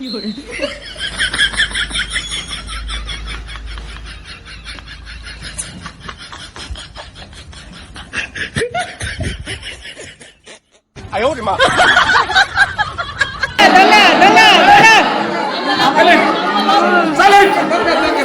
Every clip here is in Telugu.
有人。哎呦我的妈！来来来来来来来来来来。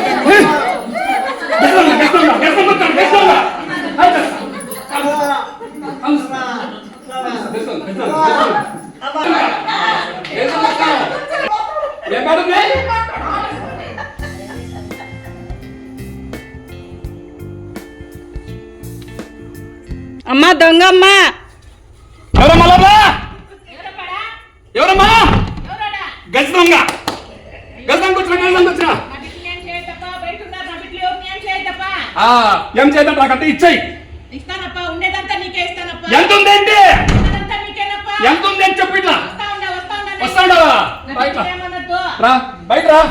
ఇచ్చాయి ఇస్తానప్పా ఉండేదంతా నీకే ఇస్తానప్పా. ఎంత ఉంది ఏంటి ఉండేదంతా నీకేనప్పా. ఎంత ఉంది అని చెప్పి ఇట్లా. వస్తా ఉండే వస్తా ఉండే వస్తాడా బయట రా. బయట రా.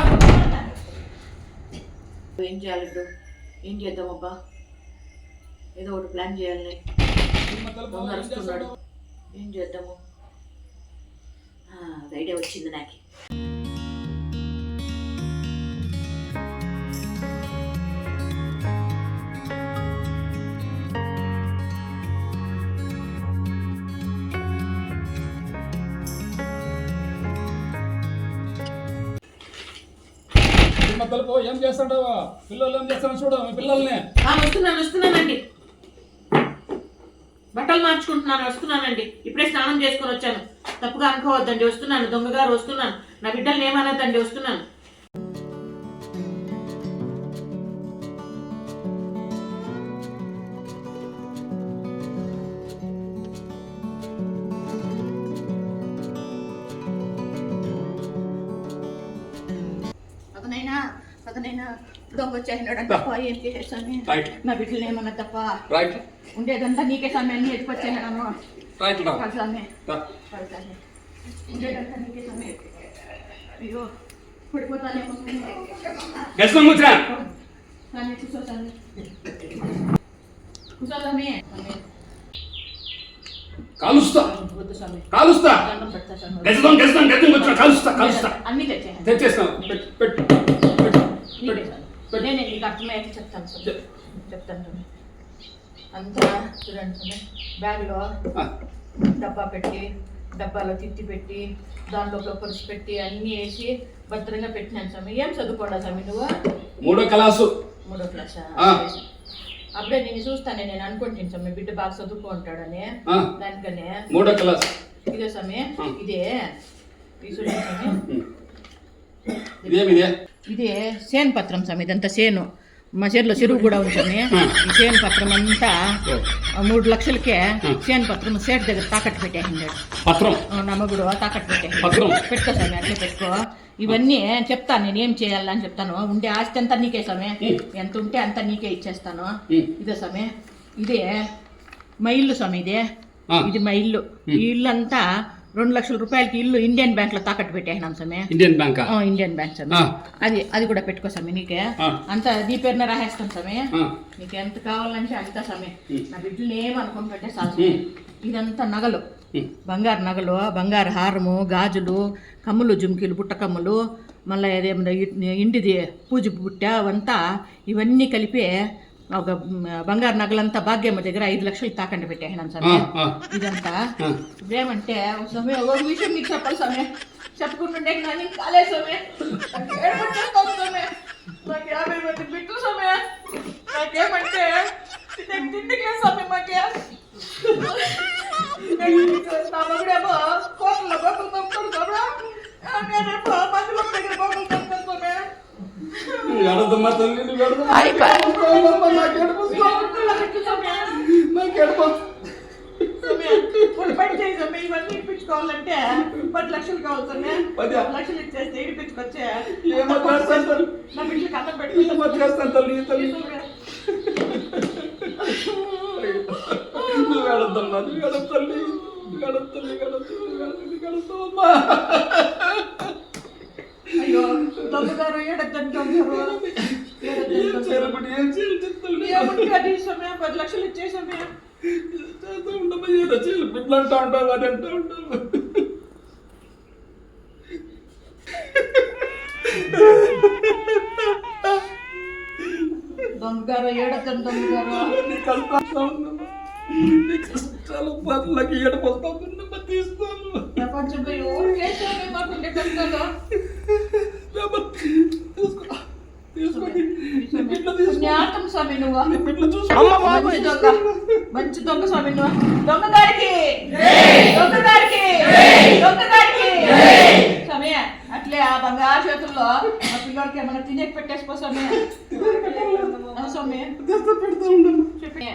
ఏం చేయాలి ఇప్పుడు? ఏం చేద్దామబ్బా? ఏదో ఒకటి ప్లాన్ చేయాలి. దొంగ అరుస్తున్నాడు ఏం చేద్దాము? ఆ, ఐడియా వచ్చింది నాకు. తలుపు ఏం చేస్తుంటావా? పిల్లలు ఏం చేస్తాను చూడు మీ పిల్లల్ని. వస్తున్నాను వస్తున్నానండి. బట్టలు మార్చుకుంటున్నాను వస్తున్నానండి. ఇప్పుడే స్నానం చేసుకొని వచ్చాను. తప్పుగా అనుకోవద్దండి వస్తున్నాను. దొంగగారు వస్తున్నాను. నా బిడ్డల్ని ఏమనద్దండి వస్తున్నాను. అతనైనా దొంగ వచ్చేసినాడు తప్ప ఏం చేసేసాను నా బిడ్డలు ఏమన్నా తప్ప? ఉండేదంతా నీకే సమయం అన్ని ఎత్తుకొచ్చేసాను. కలిసామే ఉండేదంతా నీకే అయ్యో పడిపోతానేమో కాలుస్తా. స్వామి. కాలుస్తా. స్వామి. కాలుస్తా కాలుస్తా. అన్ని పెట్టు పెట్టు పెట్టు స్వామి నేను నీకు అర్థమయ్యాక చెప్తాను చెప్. చెప్తాను అంతా చూడండి బ్యాగ్లో డబ్బా పెట్టి డబ్బాలో తిత్తి పెట్టి దాంట్లో పులుసు పెట్టి అన్నీ వేసి భద్రంగా పెట్టినాను స్వామి. ఏం చదువుకోడా స్వామి నువ్వు? మూడో క్లాసు. మూడో క్లాస్. అప్పుడే నేను చూస్తానే నేను అనుకుంటాను స్వామి. బిడ్డ బాగా చదువుకుంటాడని దానికనే. మూడో క్లాస్. ఇదే స్వామి. ఇదే. చూడండి స్వామి. ఇదే సేను పత్రం స్వామి ఇదంతా సేను. మా చేతిలో చెరువు కూడా ఉంటుంది ఈ సేను పత్రం అంతా మూడు లక్షలకే సేను పత్రం సేటు దగ్గర తాకట్టు పెట్టేసిండాడు పత్రం? నా మగుడు తాకట్టు పెట్టేసిండు పత్రం. పెట్టుకో స్వామి అట్లే పెట్టుకో. ఇవన్నీ చెప్తాను నేను ఏం చేయాలని చెప్తాను. ఉండే ఆస్తి అంతా నీకే స్వామి. ఎంత ఉంటే అంత నీకే ఇచ్చేస్తాను. ఇదే స్వామి. ఇదే మా ఇల్లు స్వామి ఇదే. ఇది మా ఇల్లు. ఈ ఇల్లు అంతా రెండు లక్షల రూపాయలకి ఇల్లు ఇండియన్ బ్యాంక్లో తాకట్టు పెట్టేసినాం స్వామి ఇండియన్ బ్యాంక్ ఆ, ఇండియన్ బ్యాంక్ స్వామి ఆ. అది అది కూడా పెట్టుకో నీకే. అంత నీ పేరున రాసేస్తాం స్వామి ఆ. నీకు ఎంత కావాలంటే అంత స్వామి నా బిడ్డలు ఏమనుకుంటుంటే స్వామి. ఇదంతా నగలు. బంగారు నగలు బంగారు హారము గాజులు కమ్ములు జుమ్కీలు బుట్ట కమ్ములు మళ్ళీ అదేమన్నా ఇ- ఇండిది పూజ బుట్ట అవంతా ఇవన్నీ కలిపి ఒక మ్, బంగారు నగలంతా భాగ్యమ్మ దగ్గర ఐదు లక్షలు తాకండి పెట్టేసినాను ఆ, స్వామి ఆ, ఇదంతా ఆ. ఇదేమంటే ఒక సమయం ఒక విషయం మీకు చెప్పాలి సమయం చెప్పుకుంటుంటే నాకు కాలే సమయం నాకు ఏడుపొచ్చేస్తుంది సమయం నాకు యాభై మంది బిడ్డలు సమయం నాకేమంటే తిండి- తిండికి లేదు సమయం మాకే నా మగుడేమో కోటలో బొక్కలు తప్పుతాడు సమయం నేనేమో మందుల దగ్గర బొక్కలు తప్పుతాను సమయం ఏడవద్దమ్మా తల్లి, నువ్వు ఏడవద్దు. ఏడవద్దమ్మా, నాకు ఏడుపు వస్తుంది. నాకు ఏడుపు వస్తుంది. సమయం ఒక పని చేయి సమయం ఇవన్నీ ఇప్పించుకోవాలంటే పది లక్షలు కావాలి సమయం పది? పది లక్షలు ఇచ్చేస్తే ఇడిపించుకొచ్చే ఏమో చేస్తాను తల్లి. నా బిడ్డకి అన్నం పెట్టుకుంటా ఏమో చేస్తాను తల్లి, తల్లి. నువ్వు ఏడవద్దమ్మా, నువ్వు ఏడవద్దు తల్లి. నువ్వు ఏడవద్దు తల్లి, ఏడవద్దు, నువ్వు ఏడవద్దు, నువ్వు ఏడవద్దమ్మా. అయ్యో దొంగగారు ఏడద్దని అది సమయం పది లక్షలు ఇచ్చే సమయం చేస్తూ ఉండమ్మా, ఏదో. బిడ్డలు అంటా ఉంటావు అది అంటా ఉంటావు. దొంగగారు ఏడతాను దొంగగారు నీ కష్టాలు. నీ కష్టాలు పనులకి ఏడపోతావు తీస్తాను ప్రపంచంలో ఎవరు మాకు మంచి దొంగ స్వామి దొంగ గారికి. దొంగ గారికి. దొంగ గారికి. స్వామి అట్లే ఆ బంగారు చేతుల్లో మా పిల్లలకి ఏమైనా స్వామి. స్వామి. ఉండను చెప్పి.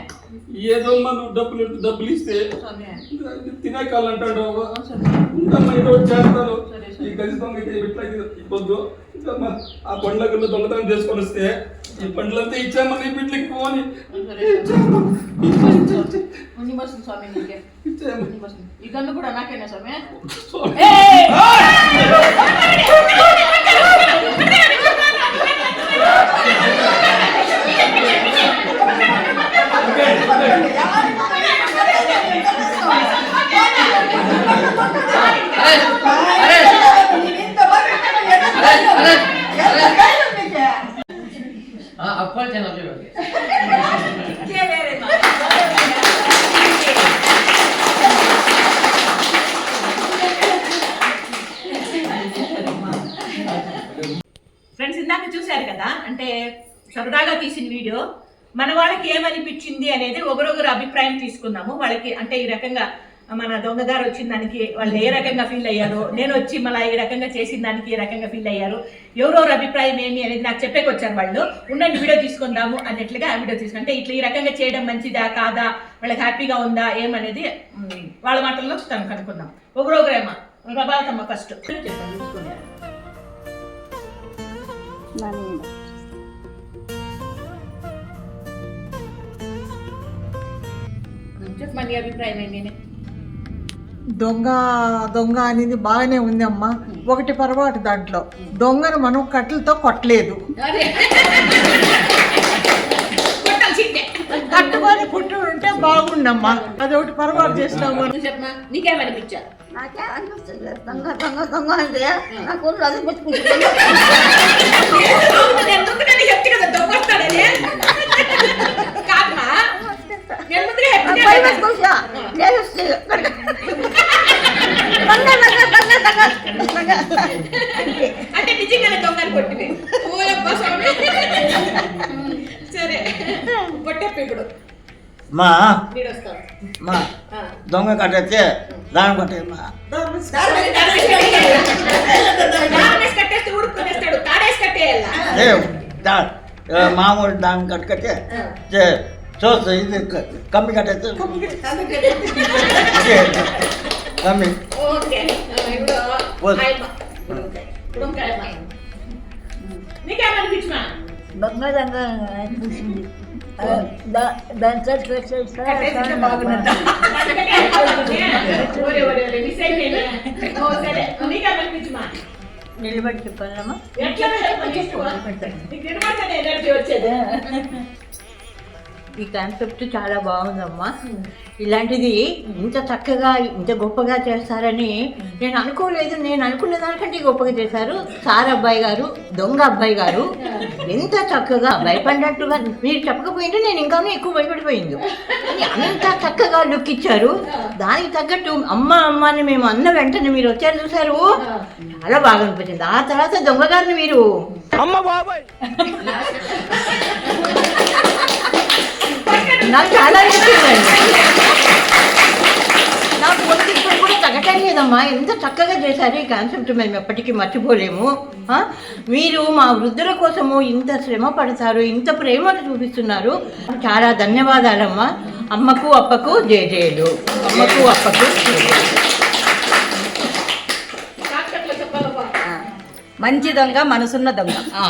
ఏదో నువ్వు డబ్బులు డబ్బులు ఇస్తే స్వామి. తినే కాలంటాడు ఆ స్వామి. ఉండమ్మా ఏదో ఒకటి చేస్తాను. ఈ ఖచ్చితంగా అయితే ఇట్లా ఇవ్వద్దు. ఆ పండ్లకు దొంగతనం చేసుకొని వస్తే ఈ పండ్లంతా ఇచ్చామా నీ బిడ్డలకి పోని సరే ఉన్ని వస్తుంది స్వామి నీకే ఇచ్చామా ఉన్ని వస్తుంది ఈ గన్ను కూడా వీడియో. మన వాళ్ళకి ఏమనిపించింది అనేది ఒకరొకరు అభిప్రాయం తీసుకుందాము. వాళ్ళకి అంటే ఈ రకంగా మన దొంగగారు వచ్చిన దానికి వాళ్ళు ఏ రకంగా ఫీల్ అయ్యారు నేను వచ్చి మళ్ళీ ఈ రకంగా చేసిన దానికి ఏ రకంగా ఫీల్ అయ్యారు ఎవరెవరు అభిప్రాయం ఏమి అనేది నాకు చెప్పేకి వచ్చారు వాళ్ళు. ఉండండి వీడియో తీసుకుందాము అన్నట్లుగా ఆ వీడియో తీసుకుని అంటే ఇట్లా ఈ రకంగా చేయడం మంచిదా కాదా వాళ్ళకి హ్యాపీగా ఉందా ఏమనేది వాళ్ళ మాటల్లో తను కనుక్కుందాం. ఒకరొకరేమా ప్రభావతమ్మ ఫస్ట్ చెప్పండి నీ అభిప్రాయం ఏంటి దొంగ దొంగ అనేది బాగానే ఉంది అమ్మా. ఒకటి పొరపాటు దాంట్లో. దొంగను మనం కట్టెలతో కొట్టలేదు. అదే. కట్టుకొని పుట్టి ఉంటే బాగుండమ్మా. అదొకటి పొరపాటు చేసినాము నువ్వు చెప్పమా నీకేమనిపించా? నాకే అనిపిస్తుంది దొంగ దొంగ దొంగ అంటే నాకు అది పెట్టుకుంటుంది అంటే నిజంగానే దొంగని కొట్టింది. సరే. ఇప్పుడు మా మా దొంగ కట్టేస్తే దాని కట్టే మా తాడేసి కట్టేస్తే ఊడుకునేస్తాడు తాడేసి కట్టేయాలా? ఏ, దా- ఏ, మామూలు దాని కట్టుకట్టే చూస్తా ఇది కమ్మి కట్టేస్తే కమ్మి దొంగ అనిపిస్తుంది దాంట్లో? నిలబడి చెప్పాలమ్మా ఈ కాన్సెప్ట్ చాలా బాగుందమ్మా. ఇలాంటిది ఇంత చక్కగా ఇంత గొప్పగా చేస్తారని నేను అనుకోలేదు. నేను అనుకున్న దానికంటే గొప్పగా చేశారు. సార్ అబ్బాయి గారు దొంగ అబ్బాయి గారు. ఎంత చక్కగా భయపడినట్టుగా మీరు చెప్పకపోయింటే నేను ఇంకా ఎక్కువ భయపడిపోయింది. అంత చక్కగా లుక్ ఇచ్చారు. దానికి తగ్గట్టు అమ్మ అమ్మ అని మేము అన్న వెంటనే మీరు వచ్చారు చూసారు చాలా బాగా అనిపించింది. ఆ తర్వాత దొంగ గారిని మీరు నాకు చాలా నచ్చిందండి నాకు ఒంటి ఇప్పుడు కూడా తగ్గటం లేదమ్మా ఎంత చక్కగా చేశారు ఈ కాన్సెప్ట్ మేము ఎప్పటికీ మర్చిపోలేము. ఆ? మీరు మా వృద్ధుల కోసము ఇంత శ్రమ పడతారు ఇంత ప్రేమను చూపిస్తున్నారు. చాలా ధన్యవాదాలమ్మా. అమ్మకు అప్పకు జేజేలు అమ్మకు అప్పకు. మంచి దొంగ మనసున్న దొంగ. ఆ.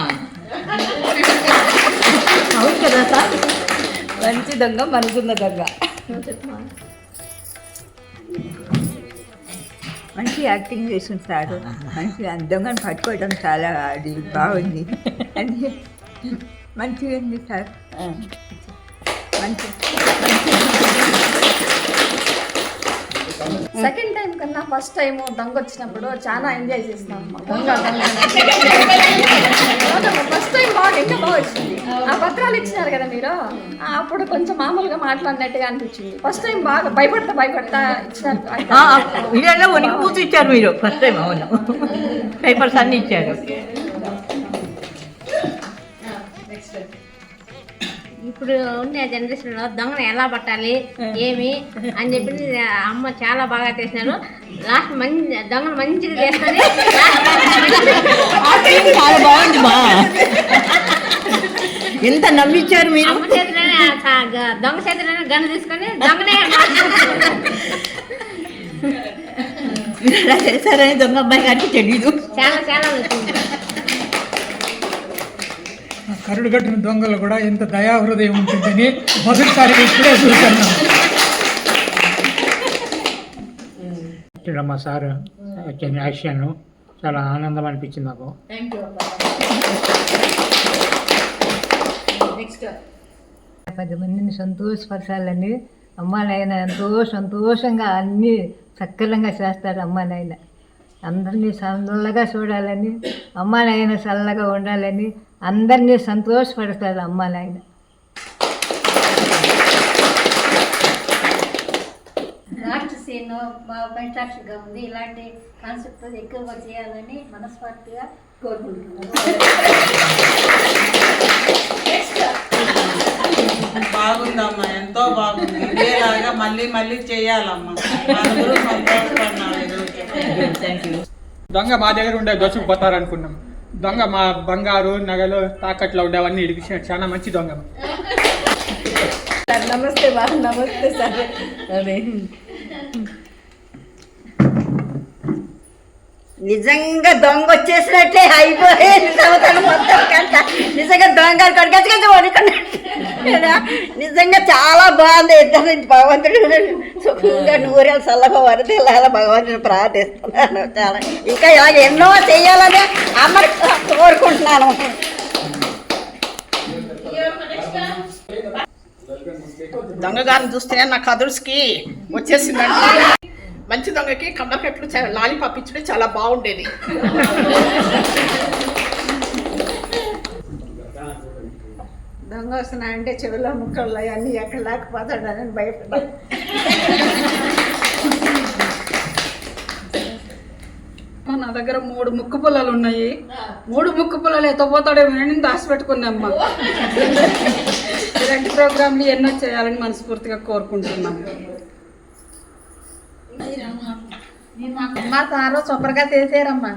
అవును కదా సార్? మంచి దొంగ మనసున్న దొంగ. మంచి యాక్టింగ్ చేసింది సార్. మంచి దొంగను పట్టుకోవడం చాలా అది బాగుంది. అది మంచిగా ఉంది సార్. మంచి. సెకండ్ టైం కన్నా ఫస్ట్ టైం దొంగ వచ్చినప్పుడు చాలా ఎంజాయ్ చేసినాం ఫస్ట్ టైం బాగా ఇంకా బాగా వచ్చింది. ఆ పత్రాలు ఇచ్చినారు కదా మీరు? అప్పుడు కొంచెం మామూలుగా మాట్లాడినట్టుగా అనిపించింది. ఫస్ట్ టైం బాగా భయపడతా భయపడతా ఇచ్చినారు. ఇచ్చారు మీరు. ఫస్ట్ టైం అవును. పేపర్స్ అన్ని ఇచ్చారు. ఇప్పుడు ఉండే జనరేషన్లో దొంగను ఎలా పట్టాలి ఏమి అని చెప్పి అమ్మ చాలా బాగా చేసినారు. లాస్ట్ మంచి దొంగను మంచిగా చేస్తుంది చాలా బాగుంది ఎంత నవ్విచ్చారు మీరు? దొంగ చేతిలోనే గన్ను తీసుకొని దొంగనే మీరు ఇలా చేశారని దొంగ అబ్బాయి గారికి తెలీదు. చాలా చాలా కరుడు కట్టిన దొంగలు కూడా ఎంత దయా హృదయం ఉంటుందని మొదటిసారి ఇప్పుడే చూశాను. మా సార్ యాక్షన్ చాలా ఆనందం అనిపించింది నాకు పది మందిని సంతోషపరచాలని అమ్మ నాయన ఎంతో సంతోషంగా అన్నీ సక్రమంగా చేస్తారు అమ్మ నాయన. అందరినీ చల్లగా చూడాలని అమ్మ నాయన చల్లగా ఉండాలని అందరినీ సంతోషపడతారు అమ్మ నాయన. బాగా ఉంది. ఇలాంటి కాన్సెప్ట్ ఎక్కువగా చేయాలని మనస్ఫూర్తిగా కోరుకుంటున్నాను. బాగుందమ్మా ఎంతో బాగుంది. ఇదేలాగా మళ్ళీ మళ్ళీ చేయాలమ్మా. అందరూ సంతోషపడినారు ఈరోజు. దొంగ మా దగ్గర ఉండే దోచుకుపోతారు అనుకున్నాం దొంగ మా బంగారు నగలు తాకట్లో ఉండేవన్నీ ఇడిపించిన చాలా మంచి దొంగ. నమస్తే బాగా నమస్తే సార్. అదే నిజంగా దొంగ వచ్చేసినట్లే అయిపోయింది సంవత్సరం మొత్తం కంట. నిజంగా దొంగ కొడుకొచ్చుకొచ్చి వడుకున్నాడు నిజంగా చాలా బాగుంది. ఇద్దరు నుంచి భగవంతుడు సుఖంగా నూరేళ్ళు చల్లగా వరదలాల భగవంతుని ప్రార్థిస్తున్నాను. చాలా. ఇంకా ఇలాగ ఎన్నో చెయ్యాలని అమ్మని కోరుకుంటున్నాను. దొంగగారిని చూస్తేనే నా కదుర్స్కి వచ్చేసిందండి. మంచి దొంగకి కమ్మకట్లు లాలీపాప్ ఇచ్చడం చాలా బాగుండేది. దొంగ వస్తున్నా అంటే చెవిలో ముక్కలు అన్నీ ఎక్కడ లేకపోతాడని భయపడ్డా. నా దగ్గర మూడు ముక్కు పుల్లలు ఉన్నాయి. మూడు ముక్కు పుల్లలు ఎత్తపోతాడేమో నేను దాచిపెట్టుకున్నామ్మా ఇలాంటి ప్రోగ్రాంలు ఎన్నో చేయాలని మనస్ఫూర్తిగా కోరుకుంటున్నాను. మా సారు సూపర్గా చేసారమ్మా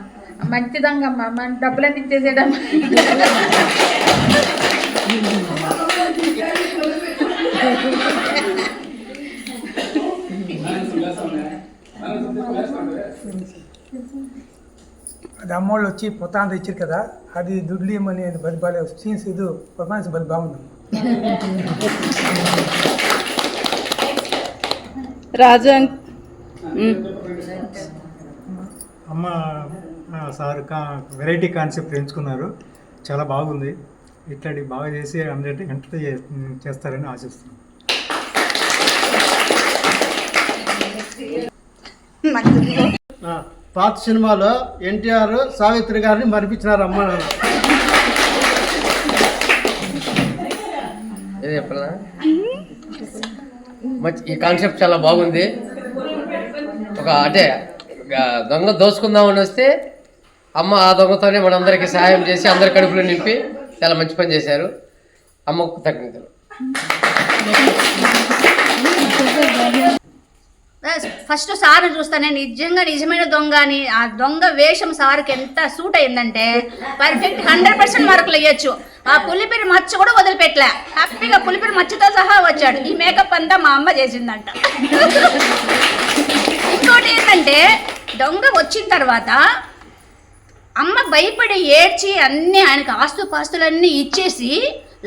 మంచి దొంగమ్మా మన డబ్బులన్నీ ఇచ్చేసేయడమ్మా. అది అమ్మోళ్ళు వచ్చి పొతాంత ఇచ్చారు కదా అది దుడ్లు ఇమ్మని బలి బాగా సీన్స్ ఇది పర్ఫార్మెన్స్ బలి బాగుంది. రాజు అమ్మ సార్ వెరైటీ కాన్సెప్ట్ ఎంచుకున్నారు. చాలా బాగుంది. ఇట్లాంటి బాగా చేసి అందరి ఎంటర్టైన్ చేస్తారని ఆశిస్తున్నాను పాత సినిమాలో ఎన్టీఆర్ సావిత్రి గారిని మరిపించినారు అమ్మ నాన్న. ఏది చెప్పాలా ఈ కాన్సెప్ట్ చాలా బాగుంది. ఒక అంటే దొంగ దోసుకుందామని వస్తే అమ్మ ఆ దొంగతోనే మనందరికీ సహాయం చేసి అందరి కడుపులో నింపి చాలా మంచి పని చేశారు. అమ్మకు తగ్గింతలు ఫస్ట్ సార్ చూస్తానే నిజంగా నిజమైన దొంగ అని ఆ దొంగ వేషం సార్కి ఎంత సూట్ అయిందంటే పర్ఫెక్ట్ హండ్రెడ్ పర్సెంట్ మార్కులు వేయచ్చు ఆ పులిపిరి మచ్చ కూడా వదిలిపెట్టలే. హ్యాపీగా పులిపిరి మచ్చతో సహా వచ్చాడు. ఈ మేకప్ అంతా మా అమ్మ చేసిందంట. ఇంకోటి ఏంటంటే దొంగ వచ్చిన తర్వాత అమ్మ భయపడి ఏడ్చి అన్నీ ఆయనకు ఆస్తుపాస్తులన్నీ ఇచ్చేసి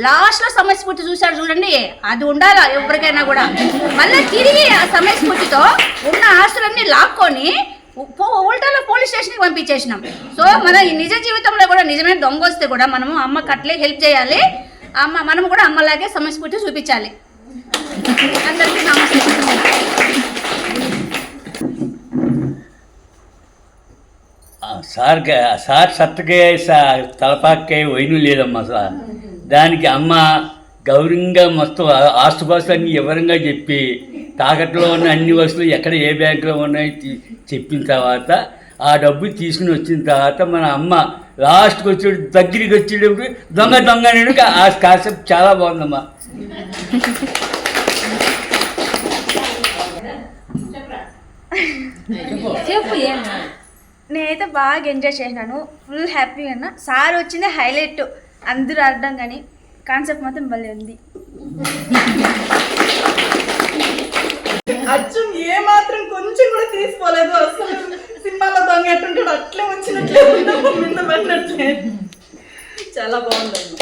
లాస్ట్లో సమయస్ఫూర్తి చూశాడు చూడండి. అది ఉండాలా ఎవరికైనా కూడా. మళ్ళీ తిరిగి ఆ సమయస్ఫూర్తితో ఉన్న ఆస్తులన్నీ లాక్కొని ఉల్టాలో పోలీస్ స్టేషన్కి పంపించేసినాం. సో మన ఈ నిజ జీవితంలో కూడా నిజమైన దొంగ వస్తే కూడా మనము అమ్మకి అట్లే హెల్ప్ చేయాలి. అమ్మ మనం కూడా అమ్మలాగే సమయస్ఫూర్తి చూపించాలి. అందరికీ నమస్తే సార్ సార్ సత్తకే తలపాకే వైను లేదమ్మా సార్. దానికి అమ్మ గౌరవంగా మొత్తం ఆస్తుపాస్తులన్నీ వివరంగా చెప్పి తాకట్లో ఉన్న అన్ని వస్తువులు ఎక్కడ ఏ బ్యాంకులో ఉన్నాయి చెప్పిన తర్వాత ఆ డబ్బు తీసుకుని వచ్చిన తర్వాత మన అమ్మ లాస్ట్కి వచ్చేడు దగ్గరికి వచ్చేటప్పుడు దొంగ దొంగ నేను ఆ కాన్సెప్ట్ చాలా బాగుందమ్మా. చెప్పు నేనైతే బాగా ఎంజాయ్ చేసినాను ఫుల్ హ్యాపీగా ఉన్నా సార్ వచ్చిందే హైలైట్ అందరూ అర్థం కానీ కాన్సెప్ట్ మాత్రం భలే ఉంది అచ్చం ఏ మాత్రం కొంచెం కూడా తీసుకోలేదు అసలు సినిమాలో దొంగ ఎట్టుంటాడు అట్లే వచ్చినట్లే పడినట్లే చాలా బాగుందండి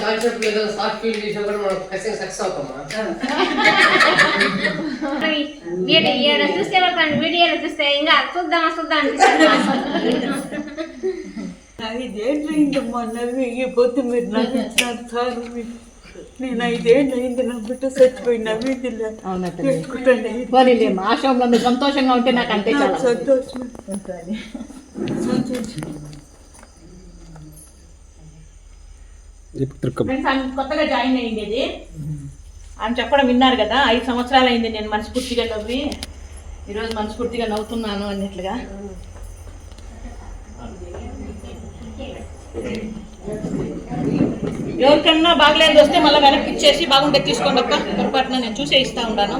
కాన్సెప్ట్ ఏదో షార్ట్ ఫిల్మ్ చేసినా కూడా మనం ఖచ్చితంగా సక్సెస్ అవుతామా వీడియో ఈడ చూస్తే వాళ్ళ వీడియోలో చూస్తే ఇంకా చూద్దామా చూద్దాం అనిపిస్తుంది ఐదేళ్ళు అయిందమ్మా నవ్వి పొద్దు మీరు నవ్వించినారు సార్ మీరు. నేను ఐదేళ్ళు అయింది నా బిడ్డ చచ్చిపోయి నవ్వింది పెట్టుకుంటాను పోనీలేమ్మా ఆశ్రమంలో మీరు సంతోషంగా ఉంటే నాకు అంతే సంతోషం. సంతోషం. కొత్తగా జాయిన్ అయింది ఇది. ఆమె చెప్పడం విన్నారు కదా ఐదు సంవత్సరాలు అయింది నేను మనస్ఫూర్తిగా నవ్వి. ఈరోజు మనస్ఫూర్తిగా నవ్వుతున్నాను అన్నట్లుగా. ఎవరికన్నా బాగలేదు వస్తే మళ్ళీ వెనక్కి ఇచ్చేసి బాగుంటే తీసుకోండి అక్క. పొరపాటున నేను చూసే ఇస్తా ఉన్నాను.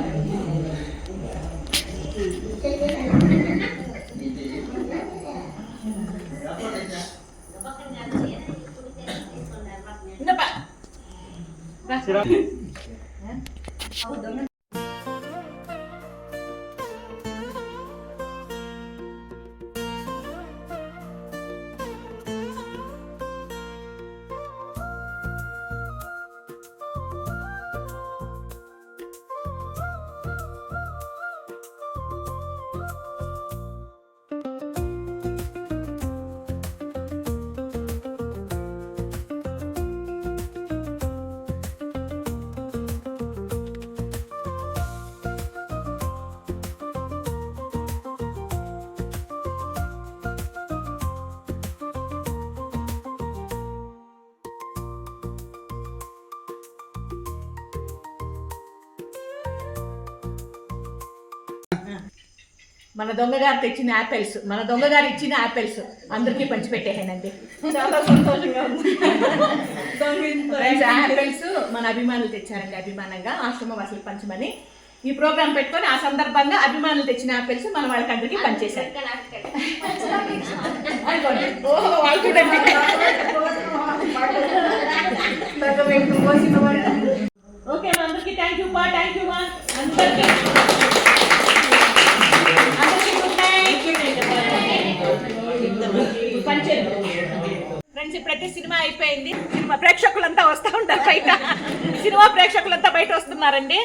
మన దొంగగారు తెచ్చిన యాపిల్స్ మన దొంగగారు ఇచ్చిన యాపిల్స్ అందరికీ పంచిపెట్టేహానండి చాలా సంతోషంగా ఉంది. యాపిల్స్ మన అభిమానులు తెచ్చారండి అభిమానంగా ఆశ్రమం అసలు పంచమని. ఈ ప్రోగ్రామ్ పెట్టుకొని ఆ సందర్భంగా అభిమానులు తెచ్చిన యాపిల్స్ మన వాళ్ళకి అందరికీ పనిచేశారు ఓహో వాళ్ళు చూడండి. ఓకే మా అందరికీ థ్యాంక్ యూ మా థ్యాంక్ యూ మా అందరికీ. ఫ్రెండ్స్ ఇప్పుడైతే సినిమా అయిపోయింది. సినిమా ప్రేక్షకులంతా వస్తూ ఉంటారు బయట. సినిమా ప్రేక్షకులంతా బయట వస్తున్నారండి.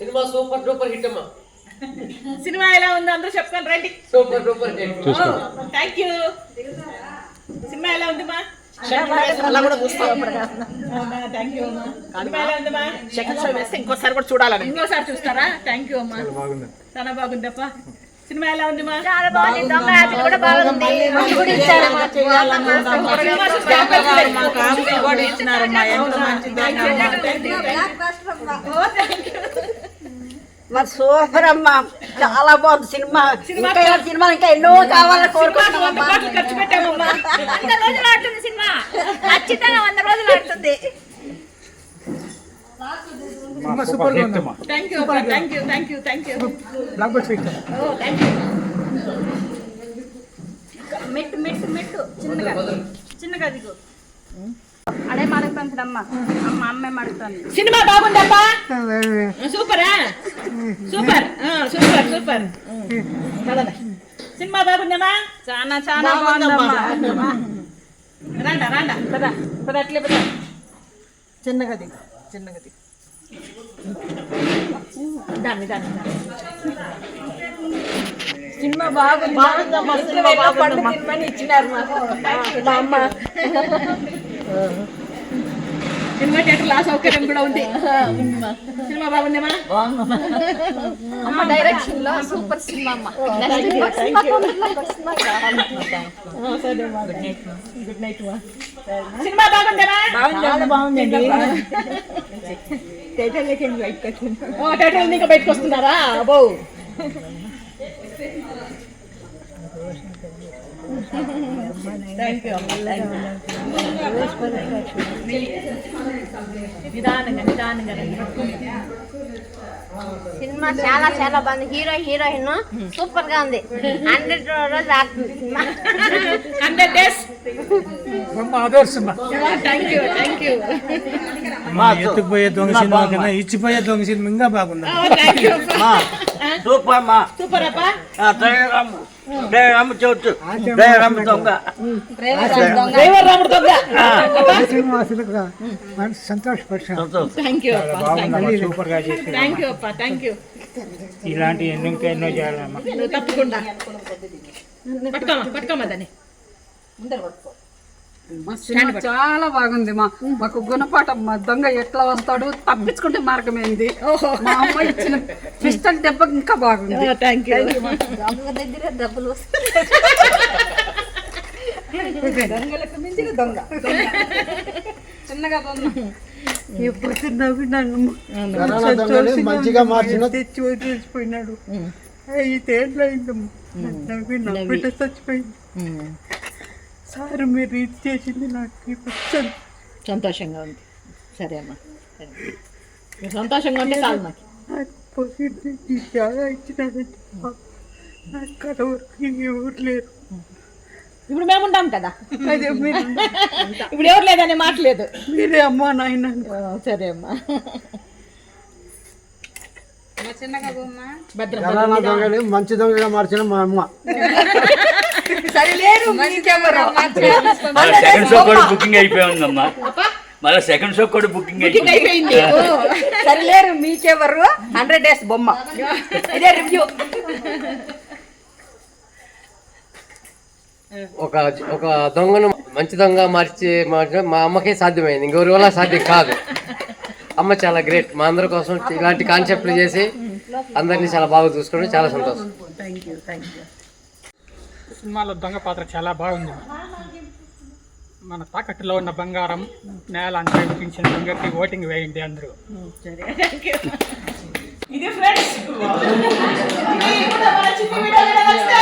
సినిమా సూపర్ డూపర్ హిట్ అమ్మా. సినిమా ఎలా ఉందో అందరూ చెప్పుకొని రండి. Super duper hit. Thank you cinema ఎలా ఉంది మా అలా కూడా చూస్తాం థ్యాంక్ యూ అమ్మా. సినిమా ఎలా ఉంది మా సెకండ్ షో వేస్తే ఇంకోసారి కూడా చూడాలని. ఇంకోసారి చూస్తారా? థ్యాంక్ యూ అమ్మా. చాలా బాగుందప్ప. సినిమా ఎలా ఉంది మా చాలా బాగుంది. దొంగ కూడా బాగుంది కూడా మాకు ఆఫర్ కూడా ఇచ్చినారమ్మా. ఎంత మంచిది మరి సూపర్ అమ్మా. చాలా బాగుంది సినిమా. ఇంకా సినిమా ఇంకా ఎన్నో కావాలని కోరుకుంటున్నాం ఖర్చు పెట్టామమ్మా. వంద రోజులు ఆడుతుంది సినిమా. ఖచ్చితంగా వంద రోజులు ఆడుతుంది. Thank you thank you thank you thank you మెట్టు మెట్టు మెట్టు. చిన్నగా చిన్నగా దిగు. అడే మాడకపోయింది అమ్మ అమ్మ అమ్మే మాడుతుంది సినిమా బాగుందప్పా? సూపరా? సూపర్. ఆ, సూపర్ సూపర్. సినిమా బాగుందమ్మా? చాలా చాలా బాగుందమ్మా. రాండా రాండా. పద పద అట్లే పద. చిన్నగా దిగు. చిన్నగా దాన్ని దాన్ని సినిమా బాగుంది. బాగుందమ్మా సినిమా బాగుందమ్మా. ఇచ్చినారు మా అమ్మ. సినిమా థియేటర్ ఆ సౌకర్యం కూడా ఉంది. సినిమా బాగుందేమా అమ్మ డైరెక్షన్లో సూపర్ సినిమా అమ్మ. గుడ్ నైట్ మా సినిమా బాగుందేమా బాగుందండి థియేటర్ ఇంకా బయటకు వస్తున్నారా? అబ్బో. థ్యాంక్ యూ నిదానంగా నిదానంగా రండి. సినిమా చాలా చాలా బాగుంది. హీరో హీరోయిన్ సూపర్గా ఉంది. హండ్రెడ్ ఆడుతుంది సినిమా. డేస్. యూ ఎత్తుకుపోయే దొంగ సినిమా కన్నా ఇచ్చిపోయే దొంగ సినిమా ఇంకా బాగుంది. యూ సూపర్ మా. సూపర్ అప్పా? దొంగ. సంతోషపరిచాను థ్యాంక్ యూ థ్యాంక్ యూ అప్ప థ్యాంక్ యూ ఇలాంటి ఎన్నో ఇంకా ఎన్నో చేయాలమ్మా. నువ్వు తప్పకుండా. పట్టుకోమా పట్టుకోమా దాన్ని. మా సినిమా చాలా బాగుంది మా. మాకు గుణపాఠం మా దొంగ ఎట్లా వస్తాడు తప్పించుకుంటే మార్గం ఏంది? మా అమ్మ ఇచ్చిన పిస్టల్ దెబ్బ ఇంకా బాగుంది. థ్యాంక్ యూ దొంగ దగ్గర డబ్బులు దొంగలకు మించిన దొంగ. చిన్నగా దొంగ. ఎప్పుడు నవ్వినాను మంచిగా మార్చిన తెచ్చి వదిలేసిపోయినాడు. ఐదేళ్ళు అయిందమ్మా నవ్వి నా బిడ్డ చచ్చిపోయింది. సార్ మీరు ఇది చేసింది నాకు సంతోషంగా ఉంది. సరే అమ్మా. సరే. సంతోషంగా ఉంటే చాలు మాకు. ఈ జాగా ఇచ్చినారంటే నాకు కడ వరకు ఎవరు లేరు ఇప్పుడు మేము ఉంటాం కదా. ఇప్పుడు ఎవరు లేదనే మాట లేదు. మీరే అమ్మా నాయన. సరే అమ్మా. మంచి దొంగగా మార్చిన మా అమ్మ. సరిలేరు మీకెవరు మళ్ళీ సెకండ్ షో కూడా బుకింగ్ అయిపోయి ఉందమ్మా మళ్ళీ సెకండ్ షో కూడా బుకింగ్ అయిపోయింది. అయిపోయింది. సరిలేరు మీకెవరు హండ్రెడ్ డేస్ బొమ్మ. ఇదే రివ్యూ ఒక ఒక దొంగను మంచి దొంగ మార్చి మార్చడం మా అమ్మకే సాధ్యమైంది. ఇంకెవరి వల్ల సాధ్యం కాదు. అమ్మ చాలా గ్రేట్ మా అందరి కోసం ఇలాంటి కాన్సెప్ట్లు చేసి అందరినీ చాలా బాగా చూసుకోవడం చాలా సంతోషం. సినిమాలో దొంగ పాత్ర చాలా బాగుంది. మన తాకట్టులో ఉన్న బంగారం నేల అంతా వినిపించిన దొంగకి ఓటింగ్ వేయండి అందరూ. ఇది ఫ్రెండ్స్. ఇప్పుడు మన చిన్న వీడియో కలిస్తే